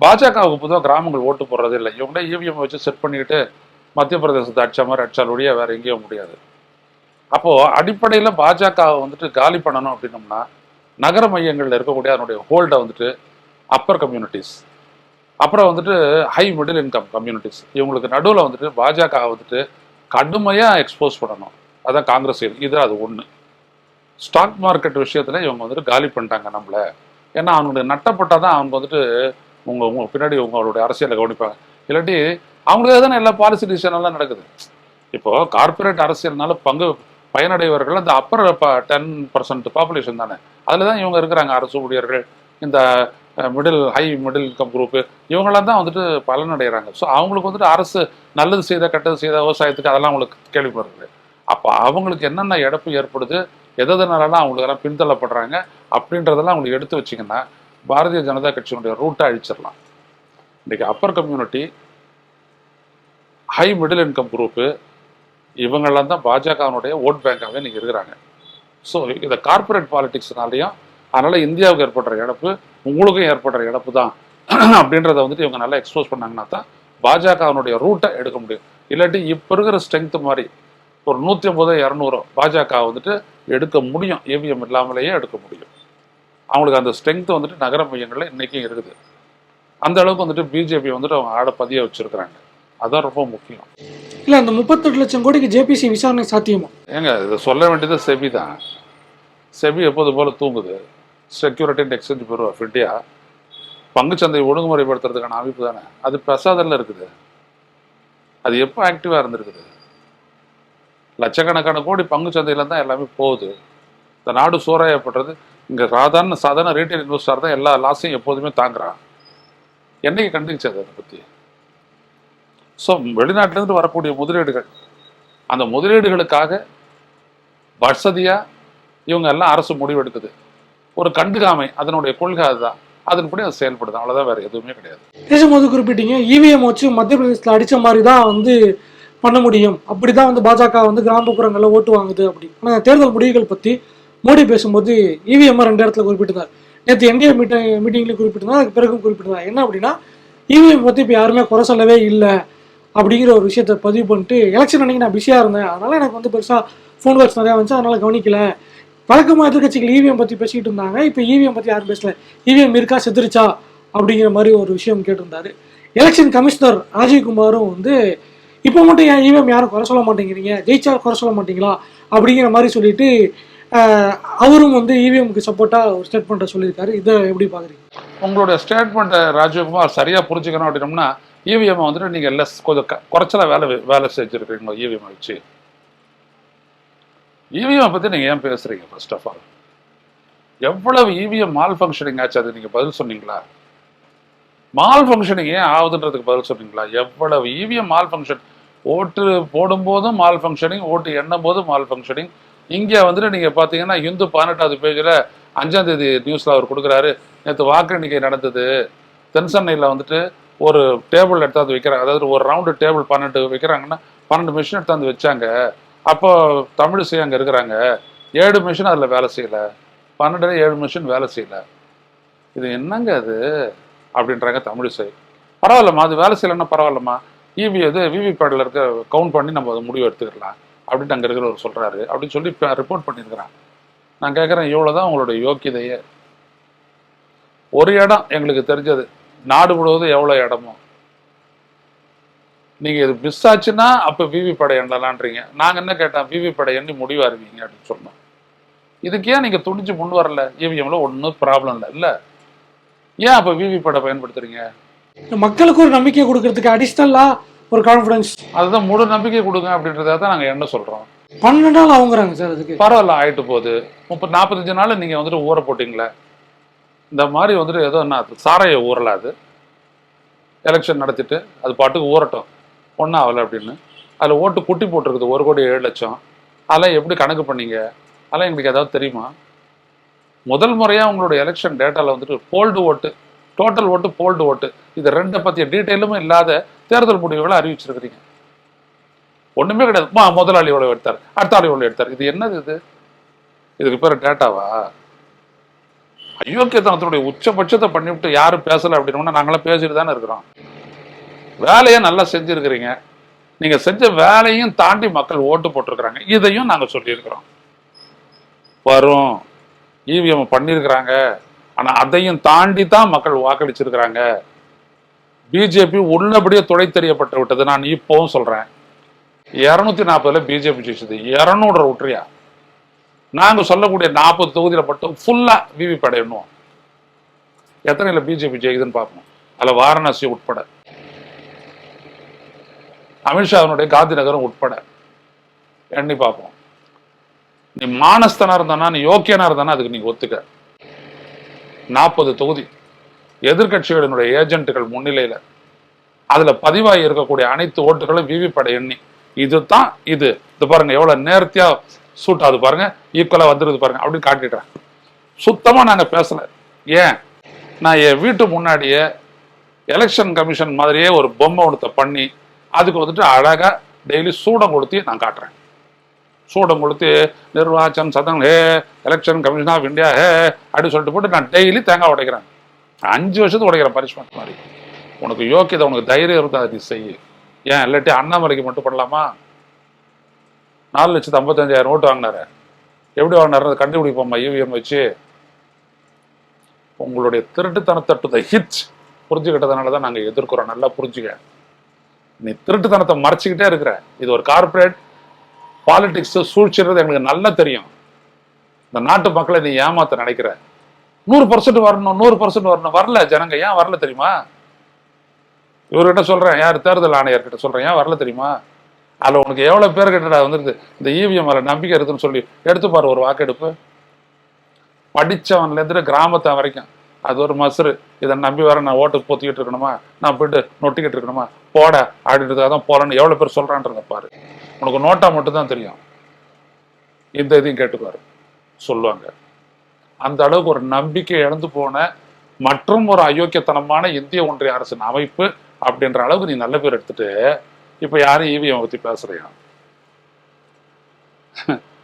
பாஜகவுக்கு பொதுவாக கிராமங்கள் ஓட்டு போடுறது இல்லை. இவங்களே இவிஎம் வச்சு செட் பண்ணிக்கிட்டு மத்திய பிரதேசத்தை அடிச்ச மாதிரி அடிச்சால் ஒழிய வேறு எங்கேயும் முடியாது. அப்போது அடிப்படையில் பாஜகவை வந்துட்டு காலி பண்ணணும் அப்படின்னோம்னா நகர மையங்களில் இருக்கக்கூடிய அதனுடைய ஹோல்டை வந்துட்டு அப்பர் கம்யூனிட்டிஸ் அப்புறம் வந்துட்டு ஹை மிடில் இன்கம் கம்யூனிட்டிஸ் இவங்களுக்கு நடுவில் வந்துட்டு பாஜக வந்துட்டு கடுமையாக எக்ஸ்போஸ் பண்ணணும். அதான் காங்கிரஸ் இது. அது ஒன்று ஸ்டாக் மார்க்கெட் விஷயத்தில் இவங்க வந்துட்டு காலி பண்ணிட்டாங்க நம்மளை. ஏன்னா அவனுடைய நட்டப்பட்டால் தான் அவங்க வந்துட்டு உங்கள் உங்க பின்னாடி உங்களுடைய அரசியலை கவனிப்பாங்க. இல்லாட்டி அவங்களுக்கு தானே எல்லா பாலிசி டிசிஷனெல்லாம் நடக்குது. இப்போ கார்ப்பரேட் அரசியல்னால பங்கு பயனடைவர்கள் அந்த அப்பர் டென் பர்சன்ட் பாப்புலேஷன் தானே. அதில் தான் இவங்க இருக்கிறாங்க. அரசு ஊழியர்கள் இந்த middle high middle income group இவங்களாம் தான் வந்துட்டு பலனடைகிறாங்க. ஸோ அவங்களுக்கு வந்துட்டு அரசு நல்லது செய்த கெட்டது செய்த விவசாயத்துக்கு அதெல்லாம் அவங்களுக்கு கேள்விப்படுறது அப்போ அவங்களுக்கு என்னென்ன இழப்பு ஏற்படுது எதனாலலாம் அவங்களுக்கெல்லாம் பின்தள்ளப்படுறாங்க அப்படின்றதெல்லாம் அவங்களுக்கு எடுத்து வச்சிங்கன்னா பாரதிய ஜனதா கட்சியினுடைய ரூட்டை அழிச்சிடலாம். இன்றைக்கி upper community high middle income group இவங்கெல்லாம் தான் பாஜகவினுடைய ஓட் பேங்காகவே இன்றைக்கி இருக்கிறாங்க. ஸோ இந்த கார்ப்பரேட் பாலிட்டிக்ஸ்னாலேயும் அதனால இந்தியாவுக்கு ஏற்படுற இழப்பு உங்களுக்கும் ஏற்படுற இழப்பு தான். [CLEARS THROAT] அப்படின்றத வந்துட்டு இவங்க நல்லா எக்ஸ்போஸ் பண்ணாங்கன்னா தான் பாஜகவினுடைய ரூட்டை எடுக்க முடியும். இல்லாட்டி இப்போ இருக்கிற ஸ்ட்ரென்த் மாதிரி ஒரு நூற்றி ஐம்பதோ இரநூறோ பாஜக வந்துட்டு எடுக்க முடியும். ஏவிஎம் இல்லாமலேயே எடுக்க முடியும். அவங்களுக்கு அந்த ஸ்ட்ரென்த் வந்துட்டு நகர மையங்களில் இன்றைக்கும் இருக்குது. அந்த அளவுக்கு வந்துட்டு பிஜேபி வந்துட்டு அவங்க ஆட பதிய வச்சிருக்கிறாங்க. அதான் ரொம்ப முக்கியம். இல்ல அந்த முப்பத்தெட்டு லட்சம் கோடிக்கு ஜேபிசி விசாரணை சாத்தியமா? ஏங்க இதை சொல்ல வேண்டியது செபி தான் செபி எப்போது போல தூங்குது? Security and exchange bureau of India பங்குச்சந்தை ஒழுங்குமுறைப்படுத்துறதுக்கான அமைப்பு தானே? அது பிரசாதத்தில் இருக்குது. அது எப்போ ஆக்டிவாக இருந்திருக்குது? லட்சக்கணக்கான கோடி பங்குச்சந்தையில தான் எல்லாமே போகுது. இந்த நாடு சூறையப்படுறது இங்கே சாதாரண சாதாரண ரீட்டைல் இன்வெஸ்டர் தான் எல்லா லாஸையும் எப்போதுமே தாங்குறான். என்னைக்கு கண்டுச்சது அதை பற்றி ஸோ வெளிநாட்டிலேருந்து வரக்கூடிய முதலீடுகள். அந்த முதலீடுகளுக்காக வசதியாக இவங்க எல்லாம் அரசு முடிவெடுக்குது. ஒரு கண்டுகாமை அதனுடைய கொள்கை அதுதான். அதன்படி அது செயல்படுது அவ்வளோதான் வேற எதுவுமே கிடையாது. பேசும்போது குறிப்பிட்டீங்க இவிஎம் வச்சு மத்திய பிரதேசத்தில் அடிச்ச மாதிரி தான் வந்து பண்ண முடியும். அப்படிதான் வந்து பாஜக வந்து கிராமப்புறங்களில் ஓட்டு வாங்குது அப்படி. ஆனால் தேர்தல் முடிவுகள் பற்றி மோடி பேசும்போது இவிஎம் ரெண்டு இடத்துல குறிப்பிட்டிருந்தார். நேற்று என்டிஏ மீட்டிங் மீட்டிங்லேயும் குறிப்பிட்டிருந்தார் அதுக்கு பிறகும் குறிப்பிட்டிருந்தார். என்ன அப்படின்னா இவிஎம் பற்றி இப்போ யாருமே குறை சொல்லவே இல்லை அப்படிங்கிற ஒரு விஷயத்த பதிவு பண்ணிட்டு எலெக்ஷன் அன்னைக்கு நான் பிஸியாக இருந்தேன். அதனால் எனக்கு வந்து பெருசாக ஃபோன் கால்ஸ் நிறையா வந்துச்சு. அதனால் கவனிக்கல. வழக்கமாக எதிர்கட்சிகள் இவிஎம் பற்றி பேசிக்கிட்டு இருந்தாங்க. இப்போ இவிஎம் பற்றி யாரும் பேசல. இவிஎம் இருக்கா செத்துருச்சா? அப்படிங்கிற மாதிரி ஒரு விஷயம் கேட்டிருந்தாரு. எலெக்ஷன் கமிஷனர் ராஜீவ்குமாரும் வந்து இப்போ மட்டும் ஏன் இவிஎம் யாரும் குறை சொல்ல மாட்டேங்கிறீங்க? ஜெயிச்சா குறை சொல்ல மாட்டீங்களா? அப்படிங்கிற மாதிரி சொல்லிட்டு அவரும் வந்து இவிஎம்க்கு சப்போர்ட்டாக ஒரு ஸ்டேட்மெண்ட்டை சொல்லியிருக்காரு. இதை எப்படி பார்க்குறீங்க உங்களுடைய ஸ்டேட்மெண்ட்டை ராஜீவ்குமார் சரியாக புரிஞ்சுக்கணும் அப்படின்னோம்னா இவிஎம் வந்துட்டு நீங்கள் லெஸ் கொஞ்சம் குறைச்சலாக குறைச்சலா வேலை வேலை செஞ்சுருக்கீங்களா இவிஎம் வச்சு. இவிஎம் பற்றி நீங்கள் ஏன் பேசுகிறீங்க ஃபர்ஸ்ட் ஆஃப் ஆல் எவ்வளவு இவிஎம் மால் ஃபங்க்ஷனிங் ஆச்சு அது நீங்கள் பதில் சொன்னீங்களா? மால் ஃபங்க்ஷனிங் ஏன் ஆகுதுன்றதுக்கு பதில் சொன்னீங்களா? எவ்வளவு இவிஎம் மால் ஃபங்க்ஷன் ஓட்டு போடும்போதும் மால் ஃபங்க்ஷனிங் ஓட்டு எண்ணும் போதும் மால் ஃபங்க்ஷனிங் இங்கே வந்துட்டு நீங்கள் பார்த்தீங்கன்னா இந்து பதினெட்டாவது பேஜில் அஞ்சாம் தேதி நியூஸில் அவர் கொடுக்குறாரு. நேற்று வாக்கு எண்ணிக்கை நடந்தது. தென் சென்னையில் வந்துட்டு ஒரு டேபிள் எடுத்தாந்து வைக்கிறாங்க. அதாவது ஒரு ரவுண்டு டேபிள் பன்னெண்டு வைக்கிறாங்கன்னா பன்னெண்டு மிஷின் எடுத்தாந்து வச்சாங்க. அப்போ தமிழிசை அங்கே இருக்கிறாங்க. ஏழு மிஷின் அதில் வேலை செய்யலை. பன்னெண்டுல ஏழு மிஷின் வேலை செய்யலை. இது என்னங்க அது? அப்படின்றாங்க தமிழிசை பரவாயில்லம்மா அது வேலை செய்யலைன்னா பரவாயில்லம்மா. இவி இது விவிபேடில் இருக்க கவுண்ட் பண்ணி நம்ம அதை முடிவு எடுத்துக்கலாம். அப்படின்ட்டு அங்கே இருக்கிறவர் சொல்கிறாரு அப்படின்னு சொல்லி ரிப்போர்ட் பண்ணியிருக்கிறான். நான் கேட்குறேன் இவ்வளோ தான் உங்களுடைய யோக்கியதையே. ஒரு இடம் எங்களுக்கு தெரிஞ்சது. நாடு முழுவதும் எவ்வளோ இடமோ நீங்கள் இது மிஸ் ஆச்சுன்னா அப்போ விவி படை எண்ணலான்றீங்க நாங்கள் என்ன கேட்டோம்? விவி படை எண்ணி முடிவு அறிவிங்க அப்படின்னு சொன்னோம். இதுக்கு ஏன் நீங்கள் துணிஞ்சு முன் வரல? இவிஎம்ல ஒன்றும் ப்ராப்ளம் இல்லை. இல்லை. ஏன் அப்போ விவி படை பயன்படுத்துறீங்க? மக்களுக்கு ஒரு நம்பிக்கை கொடுக்கறதுக்கு அடிஷ்னலாக ஒரு கான்ஃபிடன்ஸ் அதுதான் முழு நம்பிக்கை கொடுங்க அப்படின்றத தான் நாங்கள் என்ன சொல்கிறோம் பன்னெண்டு நாள் ஆகுங்கிறாங்க சார் அதுக்கு. பரவாயில்ல ஆயிட்டு போகுது. முப்பது நாற்பத்தஞ்சு நாள் நீங்கள் வந்துட்டு ஊற போட்டிங்களே. இந்த மாதிரி வந்துட்டு ஏதோ என்ன சாராய ஊறல அது. எலெக்ஷன் நடத்திட்டு அது பாட்டுக்கு ஊறட்டும். ஒன்றும் ஆகலை அப்படின்னு. அதில் ஓட்டு குட்டி போட்டிருக்குது ஒரு கோடி ஏழு லட்சம். அதெல்லாம் எப்படி கணக்கு பண்ணீங்க? அதெல்லாம் எங்களுக்கு ஏதாவது தெரியுமா? முதல் முறையாக உங்களுடைய எலெக்ஷன் டேட்டாவில் வந்துட்டு போல்டு ஓட்டு டோட்டல் ஓட்டு போல்டு ஓட்டு இது ரெண்டை பற்றிய டீட்டெயிலும் இல்லாத தேர்தல் முடிவுகளை அறிவிச்சிருக்கிறீங்க. ஒண்ணுமே கிடையாது. மா முதலாளி இவ்வளோ எடுத்தார்? அடுத்த ஆள் இவ்வளோ எடுத்தார்? இது என்னது இது? இதுக்கு பேர் டேட்டாவா அயோக்கியத்தனத்தினுடைய உச்சபட்சத்தை பண்ணிவிட்டு யாரும் பேசலை அப்படின்னா நாங்களாம் பேசிட்டு தானே இருக்கிறோம். வேலையை நல்லா செஞ்சுருக்கிறீங்க. நீங்கள் செஞ்ச வேலையும் தாண்டி மக்கள் ஓட்டு போட்டிருக்கிறாங்க. இதையும் நாங்கள் சொல்லியிருக்கிறோம். வரும். இவிஎம் பண்ணியிருக்கிறாங்க. ஆனால் அதையும் தாண்டி தான் மக்கள் வாக்களிச்சிருக்கிறாங்க. பிஜேபி உள்ளபடியே துடை தெரியப்பட்டு விட்டது. நான் இப்போவும் சொல்கிறேன் இரநூத்தி நாற்பதுல பிஜேபி ஜெயிச்சது. இரநூறு ஒற்றியா? நாங்கள் சொல்லக்கூடிய நாற்பது தொகுதியில் மட்டும் ஃபுல்லாக விவி படையணும். எத்தனையில் பிஜேபி ஜெயிக்குதுன்னு பார்ப்போம். அதில் வாரணாசி உட்பட. அமித்ஷாவினுடைய காந்தி நகரம் உட்பட. எண்ணி பார்ப்போம். நீ மானஸ்தனா இருந்தானா நீ யோக்கியனா இருந்தானா அதுக்கு நீ ஒத்துக்க. நாற்பது தொகுதி. எதிர்க்கட்சிகளினுடைய ஏஜென்ட்டுகள் முன்னிலையில. அதுல பதிவாகி இருக்கக்கூடிய அனைத்து ஓட்டுகளும் விவிபடை எண்ணி. இதுதான் இது. இது பாருங்க எவ்வளவு நேர்த்தியா சூட் ஆகுது பாருங்க ஈக்குவலா வந்துருது பாருங்க அப்படின்னு காட்டிடுறேன். சுத்தமா நாங்க பேசல. ஏன்? நான் என் வீட்டு முன்னாடியே எலெக்ஷன் கமிஷன் மாதிரியே ஒரு பொம்மை ஒன்றத்தை பண்ணி அதுக்கு வந்துட்டு அழகாக டெய்லி சூடம் கொடுத்து நான் காட்டுறேன். சூடம் கொடுத்து நிர்வாச்சம் சதன் ஹே எலெக்ஷன் கமிஷன் ஆஃப் இந்தியா ஹே அப்படின்னு சொல்லிட்டு போட்டு நான் டெய்லி தேங்காய் உடைக்கிறேன். அஞ்சு வருஷத்துக்கு உடைக்கிறேன் பனிஷ்மெண்ட் மாதிரி. உனக்கு யோக்கியதை உனக்கு தைரியம் இருந்தால் அது செய்யு. ஏன் இல்லாட்டி அண்ணாமலைக்கு மட்டும் பண்ணலாமா நாலு லட்சத்து ஐம்பத்தஞ்சாயிரம் ஓட்டு வாங்கினாரு. எப்படி வாங்கினார் கண்டுபிடிப்போம்மா யூவிஎம் வச்சு. உங்களுடைய திருட்டுத்தனத்தை டு த ஹிச் புரிஞ்சுக்கிட்டதுனால தான் நாங்கள் எதிர்க்கிறோம். நல்லா புரிஞ்சுக்க. நீ திருட்டுத்தனத்தை மறைச்சிக்கிட்டே இருக்கிற. இது ஒரு கார்ப்பரேட் பாலிடிக்ஸ் சூழ்ச்சிறது எங்களுக்கு நல்லா தெரியும். இந்த நாட்டு மக்களை நீ ஏமாத்த நினைக்கிற. நூறு பர்சன்ட் வரணும் நூறு பர்சன்ட் வரணும். வரல ஜனங்க ஏன் வரல தெரியுமா? இவர்கிட்ட சொல்றேன் யார் தேர்தல் ஆணையர்கிட்ட சொல்றேன் ஏன் வரல தெரியுமா? அதில் உனக்கு எவ்வளோ பேர் கிட்டடா வந்துருது? இந்த இவிஎம் அதில் நம்பிக்கை இருக்குன்னு சொல்லி எடுத்துப்பார் ஒரு வாக்கெடுப்பு. படிச்சவன்லேருந்து கிராமத்தை வரைக்கும். அது ஒரு மசுறு. இதை நம்பி வர நான் ஓட்டு போத்திக்கிட்டு இருக்கணுமா? நான் போயிட்டு நொட்டிக்கிட்டு இருக்கணுமா? போட அப்படின்றதுக்காக தான் போறேன்னு எவ்வளவு பேர் சொல்கிறான்றத பாரு. உனக்கு நோட்டா மட்டும் தான் தெரியும். இந்த இதையும் கேட்டுப்பாரு. சொல்லுவாங்க. அந்த அளவுக்கு ஒரு நம்பிக்கை இழந்து போன மற்றும் ஒரு அயோக்கியத்தனமான இந்திய ஒன்றிய அரசின் அமைப்பு அப்படின்ற அளவுக்கு நீ நல்ல பேர் எடுத்துட்டு இப்ப யாரும் ஈவிஎம் பத்தி பேசுறியா?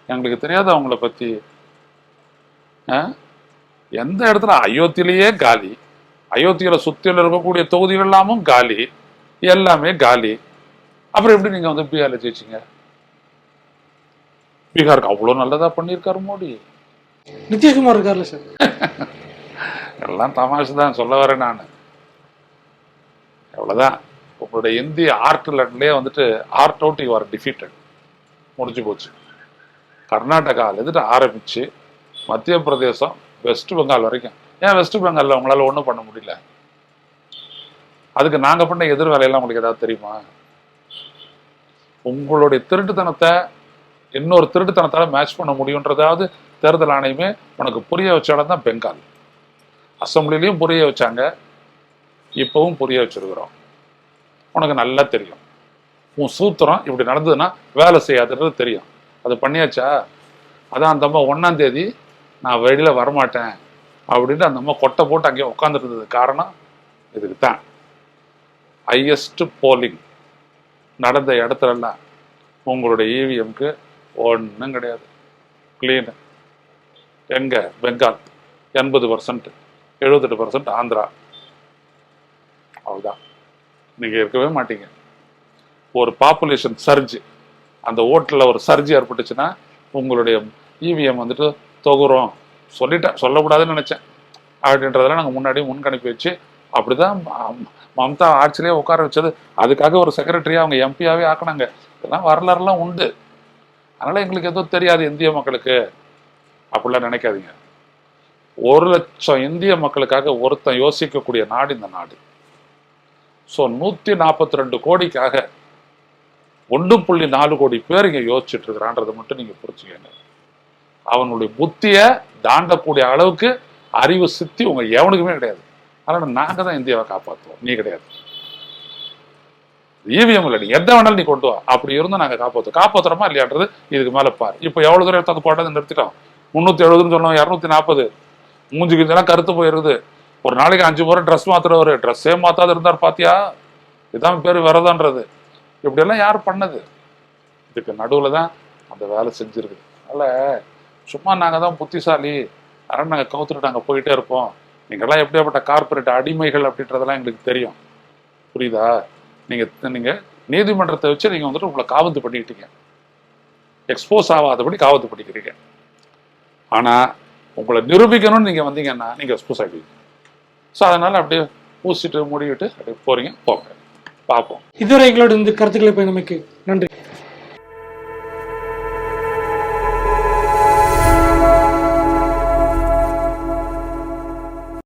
எங்களுக்கு தெரியாது அவங்கள பத்தி? ஆ? எந்த இடத்துல? அயோத்தியிலேயே காலி. அயோத்தியில சுத்தில இருக்கக்கூடிய தொகுதிகள் எல்லாமும் காலி. எல்லாமே காலி. அப்புறம் எப்படி நீங்க வந்து பீகார்ல ஜெயிச்சீங்க? பீகாருக்கு அவ்வளவு நல்லதா பண்ணியிருக்காரு மோடி. நிதிஷ்குமார் இருக்கார்ல சார். [LAUGHS] எல்லாம் தமாஷு தான் சொல்ல வரேன் நான். அவ்வளவுதான். உங்களுடைய இந்திய ஆர்ட்லன்ட்லேயே வந்துட்டு ஆர்ட் அவுட் யூ ஆர் டிஃபீட்டட். முடிஞ்சு போச்சு. கர்நாடகால இருந்துட்டு ஆரம்பிச்சு மத்திய பிரதேசம் வெஸ்ட் பெங்கால் வரைக்கும். ஏன் வெஸ்ட் பெங்கால்ல உங்களால ஒன்றும் பண்ண முடியல? அதுக்கு நாங்க பண்ண எதிர் வேலையெல்லாம் உங்களுக்கு ஏதாவது தெரியுமா? உங்களுடைய திருட்டுத்தனத்தை இன்னொரு திருட்டுத்தனத்தால மேட்ச் பண்ண முடியுன்றதாவது தேர்தல் ஆணையமே உனக்கு புரிய வச்ச இடம் தான் பெங்கால் அசம்பிளிலையும் புரிய வச்சாங்க. இப்போவும் புரிய வச்சிருக்கிறோம். உனக்கு நல்லா தெரியும். உன் சூத்திரம் இப்படி நடந்ததுன்னா வேலை செய்யாதுன்றது தெரியும். அது பண்ணியாச்சா? அதான் அந்த அம்மா தேதி நான் வெளியில வரமாட்டேன் அப்படின்ட்டு அந்த அம்மா கொட்டை போட்டு அங்கேயே உட்காந்துருந்தது காரணம் இதுக்கு தான் ஹையஸ்ட் போலிங் நடந்த இடத்துலலாம் உங்களுடைய இவிஎம்க்கு ஒன்றும் கிடையாது. கிளீனு எங்கே? பெங்கால். எண்பது பர்சன்ட் எழுபத்தெட்டு பர்சன்ட் ஆந்திரா. அவ்வளோதான் நீங்கள் இருக்கவே மாட்டீங்க. ஒரு பாப்புலேஷன் சர்ஜ் அந்த ஓட்டில் ஒரு சர்ஜ் ஏற்பட்டுச்சுன்னா உங்களுடைய இவிஎம் வந்துட்டு தொகுறோம் சொல்லிட்டேன். சொல்லக்கூடாதுன்னு நினச்சேன். அப்படின்றதெல்லாம் நாங்கள் முன்னாடி முன்கணிப்பு வச்சு அப்படிதான் மம்தா ஆட்சியிலே உட்கார வச்சது. அதுக்காக ஒரு செக்ரட்டரியா அவங்க எம்பியாவே ஆக்கினாங்க. இதெல்லாம் வரலாறுலாம் உண்டு. அதனால எங்களுக்கு எதுவும் தெரியாது இந்திய மக்களுக்கு. அப்படிலாம் நினைக்காதீங்க. ஒரு லட்சம் இந்திய மக்களுக்காக ஒருத்தன் யோசிக்கக்கூடிய நாடு இந்த நாடு. ஸோ நூத்தி நாற்பத்தி ரெண்டு கோடிக்காக ஒன்று புள்ளி நாலு கோடி பேர் இங்க யோசிச்சுட்டு இருக்கிறான்றதை மட்டும் நீங்க புரிஞ்சுக்கங்க. அவனுடைய புத்தியை தாண்டக்கூடிய அளவுக்கு அறிவு சித்தி உங்க எவனுக்குமே கிடையாது. அதனால நாங்க தான் இந்தியாவை காப்பாற்றுவோம் நீ கிடையாது. ஈவிஎம் இல்லை நீ எந்த வேணாலும் நீ கொண்டு வா. அப்படி இருந்தால் நாங்க காப்பாற்றுவோம் காப்பாத்துறோமா இல்லையான்றது இதுக்கு மேல பாரு. இப்போ எவ்வளவு தூரம் எடுத்து போட்டது நிறுத்திட்டோம்? முந்நூத்தி எழுபதுன்னு சொன்னோம் இரநூத்தி நாற்பது மூஞ்சி கிஞ்செல்லாம் கருத்து போயிருது. ஒரு நாளைக்கு அஞ்சு முறை ட்ரெஸ் மாத்துறவர். ட்ரெஸ்ஸே மாத்தாத இருந்தார் பாத்தியா? இதான் பேர் விரதன்றது இப்படியெல்லாம் யார் பண்ணது? இதுக்கு நடுவில் தான் அந்த வேலை செஞ்சிருக்கு அதனால் சும்மா நாங்கள் தான் புத்திசாலி. அதனால் நாங்கள் கவுத்துட்டு நாங்கள் போயிட்டே இருப்போம். நீங்கள்லாம் எப்படியாப்பட்ட கார்ப்பரேட் அடிமைகள் அப்படின்றதெல்லாம் எங்களுக்கு தெரியும். புரியுதா? நீங்கள் நீங்கள் நீதிமன்றத்தை வச்சு நீங்கள் வந்துட்டு உங்களை காவந்து பண்ணிக்கிட்டீங்க. எக்ஸ்போஸ் ஆகாதபடி காவந்து பண்ணிக்கிறீங்க. ஆனால் உங்களை நிரூபிக்கணும்னு நீங்கள் வந்தீங்கன்னா நீங்கள் எக்ஸ்போஸ் ஆகிடுவீங்க. ஸோ அதனால் அப்படியே பூசிட்டு மூடிவிட்டு அப்படியே போகிறீங்க போங்க. பார்ப்போம். இதுவரை எங்களோட இந்த கருத்துக்களை பயணமைக்கு நன்றி.